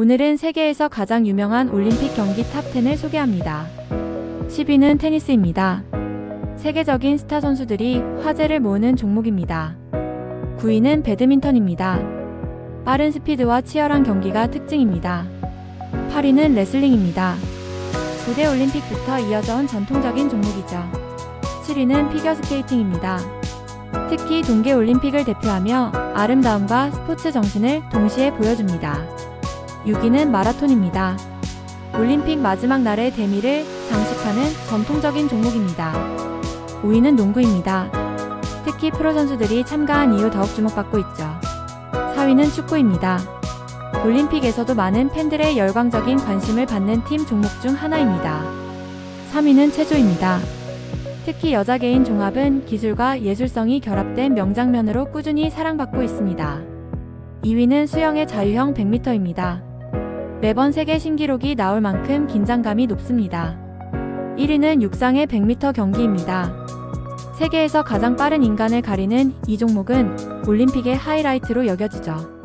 오늘은 세계에서 가장 유명한 올림픽 경기 탑10을 소개합니다. 10위는 테니스입니다. 세계적인 스타 선수들이 화제를 모으는 종목입니다. 9위는 배드민턴입니다. 빠른 스피드와 치열한 경기가 특징입니다. 8위는 레슬링입니다. 고대 올림픽부터 이어져 온 전통적인 종목이죠. 7위는 피겨스케이팅입니다. 특히 동계 올림픽을 대표하며 아름다움과 스포츠 정신을 동시에 보여줍니다. 6위는 마라톤입니다. 올림픽 마지막 날의 대미를 장식하는 전통적인 종목입니다. 5위는 농구입니다. 특히 프로 선수들이 참가한 이후 더욱 주목받고 있죠. 4위는 축구입니다. 올림픽에서도 많은 팬들의 열광적인 관심을 받는 팀 종목 중 하나입니다. 3위는 체조입니다. 특히 여자 개인 종합은 기술과 예술성이 결합된 명장면으로 꾸준히 사랑받고 있습니다. 2위는 수영의 자유형 100m입니다. 매번 세계 신기록이 나올 만큼 긴장감이 높습니다. 1위는 육상의 100m 경기입니다. 세계에서 가장 빠른 인간을 가리는 이 종목은 올림픽의 하이라이트로 여겨지죠.